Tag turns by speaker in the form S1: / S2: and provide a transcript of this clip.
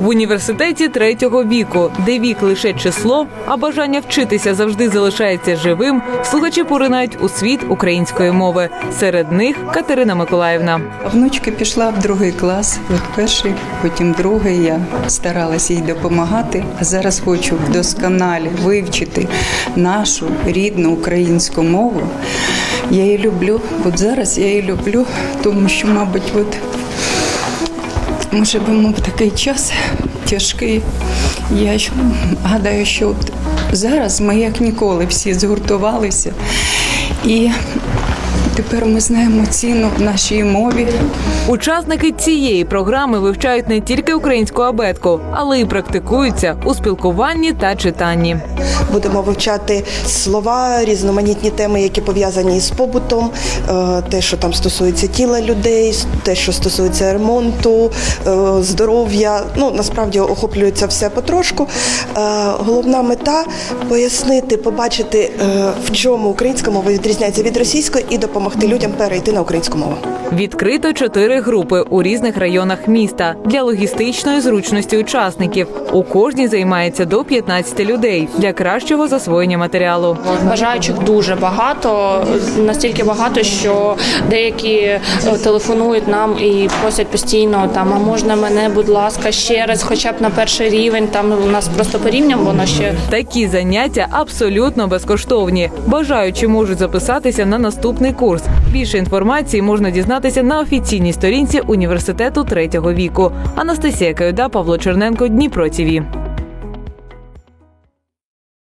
S1: В університеті третього віку, де вік лише число, а бажання вчитися завжди залишається живим. Слухачі поринають у світ української мови. Серед них Катерина Миколаївна.
S2: Внучка пішла в другий клас, от перший, потім другий. Я старалася їй допомагати. А зараз хочу вдосконалі вивчити нашу рідну українську мову. Я її люблю. От зараз я її люблю, тому що, мабуть, от ми живемо в такий час тяжкий. Я гадаю, що от зараз ми як ніколи всі згуртувалися. І тепер ми знаємо ціну нашій мові.
S1: Учасники цієї програми вивчають не тільки українську абетку, але й практикуються у спілкуванні та читанні.
S3: Будемо вивчати слова, різноманітні теми, які пов'язані із побутом, е, те, що там стосується тіла людей, те, що стосується ремонту, е, здоров'я. Ну насправді охоплюється все потрошку. Е, Головна мета пояснити, побачити, в чому українська мова відрізняється від російської, і допомогти людям перейти на українську мову.
S1: Відкрито чотири групи у різних районах міста для логістичної зручності учасників. У кожній займається до 15 людей для кращого засвоєння матеріалу.
S4: Бажаючих дуже багато, настільки багато, що деякі е, телефонують нам і просять постійно там, а можна мене, будь ласка, ще раз, хоча б на перший рівень. Там у нас просто порівням воно ще
S1: Такі заняття абсолютно безкоштовні. Бажаючі можуть записатися на наступний курс. Більше інформації можна дізнатися на офіційній сторінці університету третього віку. Анастасія Каюда, Павло Черненко, Дніпро ТІВІ.